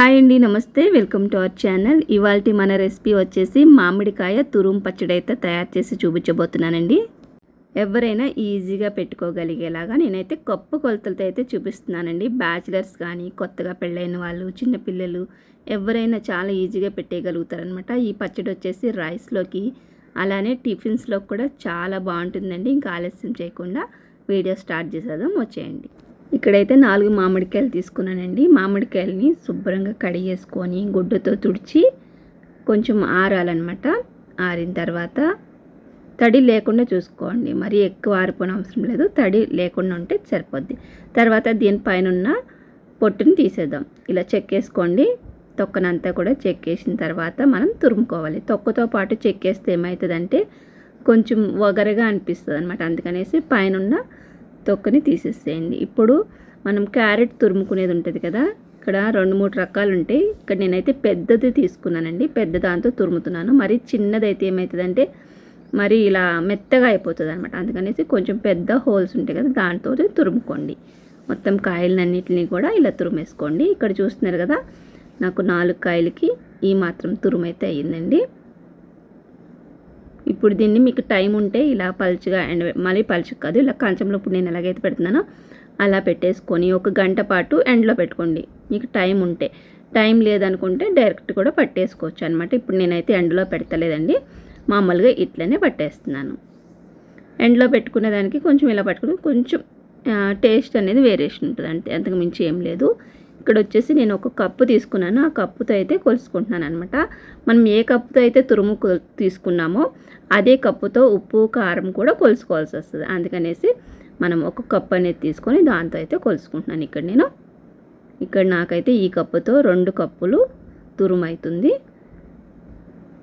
Hi అండి నమస్తే. Welcome to our channel. ఇవాళ మన రెసిపీ వచ్చేసి మామిడికాయ తురుం పచ్చడి అయితే తయారు చేసి చూపించబోతున్నానండి. ఎవరైనా ఈజీగా పెట్టుకోగలిగేలాగా నేనైతే కప్పు కొలతలతో అయితే చూపిస్తున్నానండి. బ్యాచిలర్స్ కానీ కొత్తగా పెళ్ళైన వాళ్ళు చిన్నపిల్లలు ఎవరైనా చాలా ఈజీగా పెట్టేయగలుగుతారనమాట ఈ పచ్చడి వచ్చేసి రైస్లోకి అలానే టిఫిన్స్లో కూడా చాలా బాగుంటుందండి. ఇంకా ఆలస్యం చేయకుండా వీడియో స్టార్ట్ చేసేద్దాం. వచ్చేయండి. ఇక్కడైతే నాలుగు మామిడికాయలు తీసుకున్నానండి. మామిడికాయలని శుభ్రంగా కడిగేసుకొని గుడ్డతో తుడిచి కొంచెం ఆరాలన్నమాట. ఆరిన తర్వాత తడి లేకుండా చూసుకోండి. మరి ఎక్కువ ఆరిపోయిన అవసరం లేదు. తడి లేకుండా ఉంటే సరిపోద్ది. తర్వాత దీనిపైన ఉన్న పొట్టుని తీసేద్దాం. ఇలా చెక్కేసుకోండి తొక్కనంతా కూడా చెక్కేసిన తర్వాత మనం తురుముకోవాలి. తొక్కతో పాటు చెక్కేస్తే ఏమవుతుందంటే కొంచెం వగరగా అనిపిస్తుంది అనమాట అందుకనేసి పైన తొక్కని తీసేసేయండి. ఇప్పుడు మనం క్యారెట్ తురుముకునేది ఉంటుంది కదా ఇక్కడ రెండు మూడు రకాలు ఉంటాయి. ఇక్కడ నేనైతే పెద్దది తీసుకున్నానండి పెద్ద దాంతో తురుముతున్నాను. మరి చిన్నదైతే ఏమవుతుందంటే మరి ఇలా మెత్తగా అయిపోతుంది అనమాట అందుకనేసి కొంచెం పెద్ద హోల్స్ ఉంటాయి కదా దాంతో తురుముకోండి. మొత్తం కాయలన్నింటినీ కూడా ఇలా తురుమేసుకోండి. ఇక్కడ చూస్తున్నారు కదా నాకు నాలుగు కాయలకి ఈ మాత్రం తురుమైతే అయ్యిందండి. ఇప్పుడు దీన్ని మీకు టైం ఉంటే ఇలా పలుచుగా ఎండ మళ్ళీ పలుచు కాదు ఇలా కంచంలో ఇప్పుడు నేను ఎలాగైతే పెడుతున్నానో అలా పెట్టేసుకొని ఒక గంట పాటు ఎండలో పెట్టుకోండి. మీకు టైం ఉంటే. టైం లేదనుకుంటే డైరెక్ట్ కూడా పట్టేసుకోవచ్చు అనమాట ఇప్పుడు నేనైతే ఎండలో పెడతలేదండి. మామూలుగా ఇట్లనే పట్టేస్తున్నాను. ఎండలో పెట్టుకునే దానికి కొంచెం ఇలా పట్టుకుని కొంచెం టేస్ట్ అనేది వేరియేషన్ ఉంటుంది అంతే అంతకు మించి ఏం లేదు. ఇక్కడ వచ్చేసి నేను ఒక కప్పు తీసుకున్నాను. ఆ కప్పుతో అయితే కొలుసుకుంటున్నాను అనమాట మనం ఏ కప్పుతో అయితే తురుము తీసుకున్నామో అదే కప్పుతో ఉప్పు కారం కూడా కొలుసుకోవాల్సి వస్తుంది. అందుకనేసి మనం ఒక కప్పు అనేది తీసుకొని దాంతో అయితే కొలుసుకుంటున్నాను ఇక్కడ నేను. ఇక్కడ నాకైతే ఈ కప్పుతో రెండు కప్పులు తురుము అవుతుంది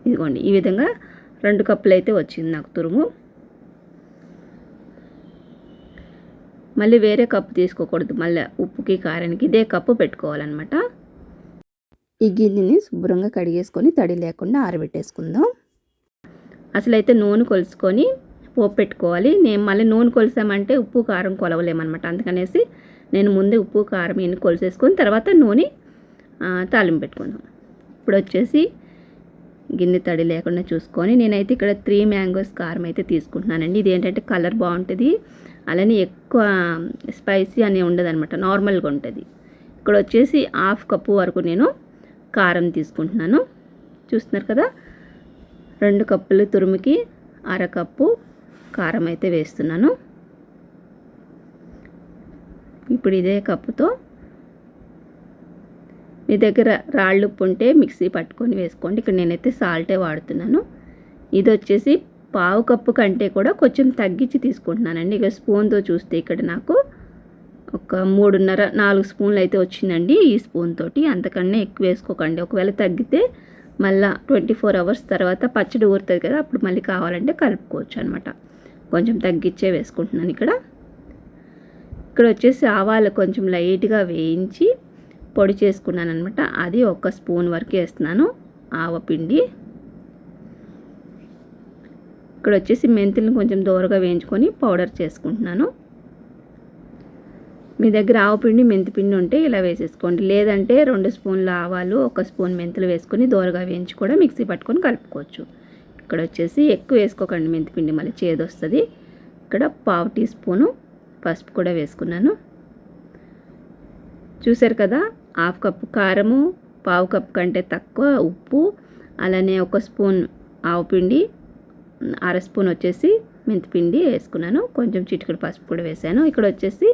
ఇదిగోండి ఈ విధంగా రెండు కప్పులు అయితే వచ్చింది నాకు తురుము. మళ్ళీ వేరే కప్పు తీసుకోకూడదు. మళ్ళీ ఉప్పుకి కారానికి ఇదే కప్పు పెట్టుకోవాలన్నమాట. ఈ గిన్నెని శుభ్రంగా కడిగేసుకొని తడి లేకుండా ఆరబెట్టేసుకుందాం. అసలైతే నూనె కొలుసుకొని పోపు పెట్టుకోవాలి. నేను మళ్ళీ నూనె కొలిసామంటే ఉప్పు కారం కొలవలేమన్నమాట. అందుకనేసి నేను ముందే ఉప్పు కారం ఇన్ని కొలిసేసుకొని తర్వాత నూనె తాలింపు పెట్టుకుందాం. ఇప్పుడు వచ్చేసి గిన్నె తడి లేకుండా చూసుకొని నేనైతే ఇక్కడ త్రీ మ్యాంగోస్ కారం అయితే తీసుకుంటున్నానండి. ఇది ఏంటంటే కలర్ బాగుంటుంది. అలానే ఎక్కువ స్పైసీ అని ఉండదనమాట నార్మల్గా ఉంటుంది. ఇక్కడ వచ్చేసి హాఫ్ కప్పు వరకు నేను కారం తీసుకుంటున్నాను. చూస్తున్నారు కదా? రెండు కప్పులు తురుముకి అరకప్పు కారం అయితే వేస్తున్నాను. ఇప్పుడు ఇదే కప్పుతో మీ దగ్గర రాళ్ళు ఉప్పు ఉంటే మిక్సీ పట్టుకొని వేసుకోండి. ఇక్కడ నేనైతే సాల్టే వాడుతున్నాను. ఇది వచ్చేసి పావు కప్పు కంటే కూడా కొంచెం తగ్గించి తీసుకుంటున్నానండి. ఇక స్పూన్తో చూస్తే ఇక్కడ నాకు ఒక మూడున్నర నాలుగు స్పూన్లు అయితే వచ్చిందండి ఈ స్పూన్ తోటి. అంతకన్నా ఎక్కువ వేసుకోకండి. ఒకవేళ తగ్గితే మళ్ళీ ట్వంటీ ఫోర్ అవర్స్ తర్వాత పచ్చడి ఊరుతుంది కదా అప్పుడు మళ్ళీ కావాలంటే కలుపుకోవచ్చు అనమాట కొంచెం తగ్గించే వేసుకుంటున్నాను ఇక్కడ. ఇక్కడ వచ్చేసి ఆవాలు కొంచెం లైట్గా వేయించి పొడి చేసుకున్నాను అనమాట అది ఒక స్పూన్ వరకు వేస్తున్నాను. ఆవపిండి ఇక్కడ వచ్చేసి మెంతులను కొంచెం దూరగా వేయించుకొని పౌడర్ చేసుకుంటున్నాను. మీ దగ్గర ఆవు పిండి మెంతిపిండి ఉంటే ఇలా వేసేసుకోండి. లేదంటే రెండు స్పూన్ల ఆవాలు ఒక స్పూన్ మెంతులు వేసుకొని దూరగా వేయించి కూడా మిక్సీ పట్టుకొని కలుపుకోవచ్చు. ఇక్కడ వచ్చేసి ఎక్కువ వేసుకోకండి మెంతిపిండి మళ్ళీ చేదు వస్తుంది ఇక్కడ పావు టీ స్పూను పసుపు కూడా వేసుకున్నాను. చూసారు కదా హాఫ్ కప్పు కారము పావు కప్పు కంటే తక్కువ ఉప్పు అలానే ఒక స్పూన్ ఆవు పిండి అర స్పూన్ వచ్చేసి మెంతిపిండి వేసుకున్నాను. కొంచెం చిటికడు పసుపు కూడా వేసాను. ఇక్కడ వచ్చేసి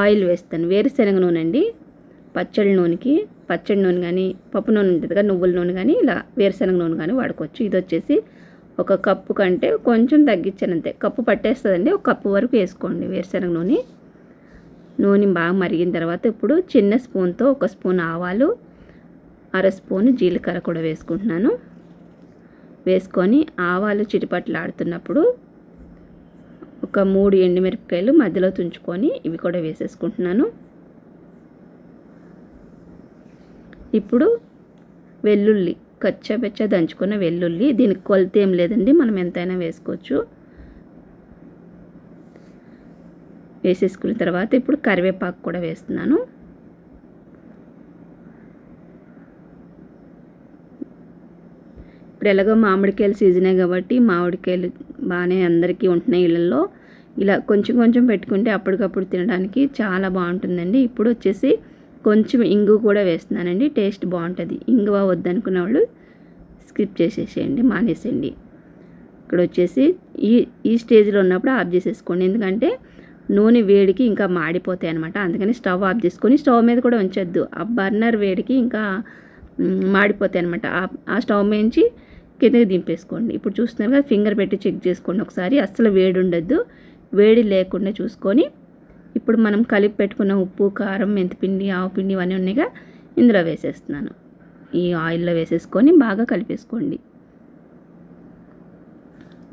ఆయిల్ వేస్తాను. వేరుశనగ నూనె అండి. పచ్చడి నూనెకి పచ్చడి నూనె కానీ పప్పు నూనె ఉంటుంది కదా నువ్వుల నూనె కానీ ఇలా వేరుశనగ నూనె కానీ వాడుకోవచ్చు. ఇది వచ్చేసి ఒక కప్పు కంటే కొంచెం తగ్గించాను అంతే కప్పు పట్టేస్తుందండి. ఒక కప్పు వరకు వేసుకోండి వేరుశనగ నూనె. నూనె బాగా మరిగిన తర్వాత ఇప్పుడు చిన్న స్పూన్తో ఒక స్పూన్ ఆవాలు అర స్పూన్ జీలకర్ర కూడా వేసుకుంటున్నాను. వేసుకొని ఆవాలు చిటిపట్లాడుతున్నప్పుడు ఒక మూడు ఎండుమిరపకాయలు మధ్యలో తుంచుకొని ఇవి కూడా వేసేసుకుంటున్నాను. ఇప్పుడు వెల్లుల్లి కచ్చబెచ్చ దంచుకున్న వెల్లుల్లి దీనికి కొలత ఏం లేదండి మనం ఎంతైనా వేసుకోవచ్చు. వేసేసుకున్న తర్వాత ఇప్పుడు కరివేపాకు కూడా వేస్తున్నాను. ఇప్పుడు ఎలాగో మామిడికాయలు సీజనే కాబట్టి మామిడికాయలు బాగానే అందరికీ ఉంటున్నాయి ఇళ్ళల్లో. ఇలా కొంచెం కొంచెం పెట్టుకుంటే అప్పటికప్పుడు తినడానికి చాలా బాగుంటుందండి. ఇప్పుడు వచ్చేసి కొంచెం ఇంగు కూడా వేస్తున్నానండి. టేస్ట్ బాగుంటుంది. ఇంగువ వద్దనుకున్న వాళ్ళు స్కిప్ చేసేసేయండి మానేసేయండి. ఇక్కడ వచ్చేసి ఈ ఈ స్టేజ్లో ఉన్నప్పుడు ఆఫ్ చేసేసుకోండి. ఎందుకంటే నూనె వేడికి ఇంకా మాడిపోతాయి అనమాట అందుకని స్టవ్ ఆఫ్ చేసుకొని స్టవ్ మీద కూడా ఉంచొద్దు. ఆ బర్నర్ వేడికి ఇంకా మాడిపోతాయి అనమాట ఆ స్టవ్ మించి కిందకి దింపేసుకోండి. ఇప్పుడు చూస్తున్నారు కదా ఫింగర్ పెట్టి చెక్ చేసుకోండి. ఒకసారి అస్సలు వేడి ఉండద్దు. వేడి లేకుండా చూసుకొని ఇప్పుడు మనం కలిపి పెట్టుకున్న ఉప్పు కారం మెంతిపిండి ఆవు పిండి ఇవన్నీ ఉన్నాయిగా ఇందులో వేసేస్తున్నాను. ఈ ఆయిల్లో వేసేసుకొని బాగా కలిపేసుకోండి.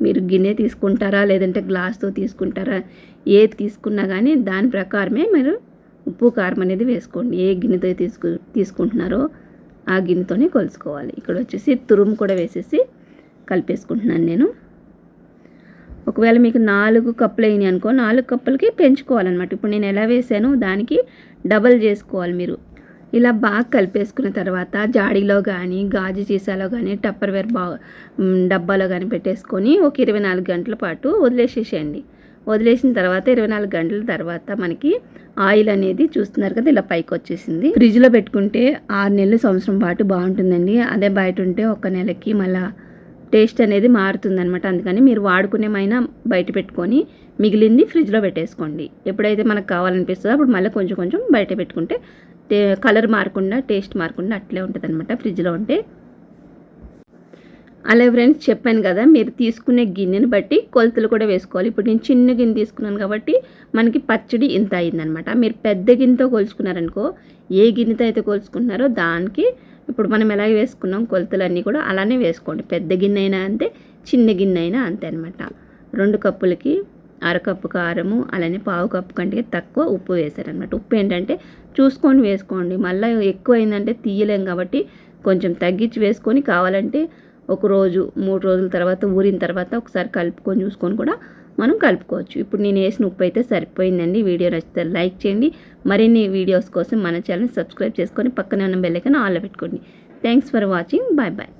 మీరు గిన్నె తీసుకుంటారా లేదంటే గ్లాస్తో తీసుకుంటారా ఏది తీసుకున్నా కానీ దాని ప్రకారమే మీరు ఉప్పు కారం అనేది వేసుకోండి. ఏ గిన్నెతో తీసుకు తీసుకుంటున్నారో ఆ గిన్నెతోనే కొలుసుకోవాలి ఇక్కడ వచ్చేసి తురుము కూడా వేసేసి కలిపేసుకుంటున్నాను నేను. ఒకవేళ మీకు నాలుగు కప్పులు అయినాయి అనుకో నాలుగు కప్పులకి పెంచుకోవాలన్నమాట. ఇప్పుడు నేను ఎలా వేసానో దానికి డబల్ చేసుకోవాలి మీరు. ఇలా బాగా కలిపేసుకున్న తర్వాత జాడీలో కానీ గాజు సీసాలో కానీ టప్పర్వేర్ బా డబ్బాలో కానీ పెట్టేసుకొని ఒక ఇరవై నాలుగు గంటల పాటు వదిలేసేసేయండి. వదిలేసిన తర్వాత ఇరవై నాలుగు గంటల తర్వాత మనకి ఆయిల్ అనేది చూస్తున్నారు కదా ఇలా పైకి వచ్చేసింది. ఫ్రిడ్జ్లో పెట్టుకుంటే ఆరు నెలలు సంవత్సరం పాటు బాగుంటుందండి. అదే బయట ఉంటే ఒక నెలకి మళ్ళా టేస్ట్ అనేది మారుతుందనమాట అందుకని మీరు వాడుకునేమైనా బయట పెట్టుకొని మిగిలింది ఫ్రిడ్జ్లో పెట్టేసుకోండి. ఎప్పుడైతే మనకు కావాలనిపిస్తుందో అప్పుడు మళ్ళీ కొంచెం కొంచెం బయట పెట్టుకుంటే కలర్ మారకుండా టేస్ట్ మారకుండా అట్లే ఉంటుంది అనమాట ఫ్రిడ్జ్లో ఉంటే అలా ఫ్రెండ్స్ చెప్పాను కదా మీరు తీసుకునే గిన్నెని బట్టి కొలతలు కూడా వేసుకోవాలి. ఇప్పుడు నేను చిన్న గిన్నె తీసుకున్నాను కాబట్టి మనకి పచ్చడి ఇంత అయిందనమాట. మీరు పెద్ద గిన్నెతో కొలుచుకున్నారనుకో ఏ గిన్నెతో అయితే కొలుచుకుంటున్నారో దానికి ఇప్పుడు మనం ఎలా వేసుకున్నాం కొలతలన్నీ కూడా అలానే వేసుకోండి. పెద్ద గిన్నె అయినా అంతే చిన్న గిన్నె అయినా అంతే అనమాట. రెండు కప్పులకి అరకప్పు కారము అలానే పావు కప్పు కంటే తక్కువ ఉప్పు వేశారనమాట. ఉప్పు ఏంటంటే చూసుకొని వేసుకోండి. మళ్ళీ ఎక్కువ అయిందంటే తీయలేం కాబట్టి కొంచెం తగ్గించి వేసుకొని కావాలంటే ఒక రోజు మూడు రోజుల తర్వాత ఊరిన తర్వాత ఒకసారి కలుపుకొని చూసుకొని కూడా మనం కలుపుకోవచ్చు. ఇప్పుడు నేను వేసిన ఉప్పు అయితే సరిపోయిందండి. వీడియో నచ్చితే లైక్ చేయండి. మరిన్ని వీడియోస్ కోసం మన ఛానల్ సబ్స్క్రైబ్ చేసుకొని పక్కనే ఉన్న బెల్లైకన్ ఆల్ పెట్టుకోండి. Thanks for watching bye bye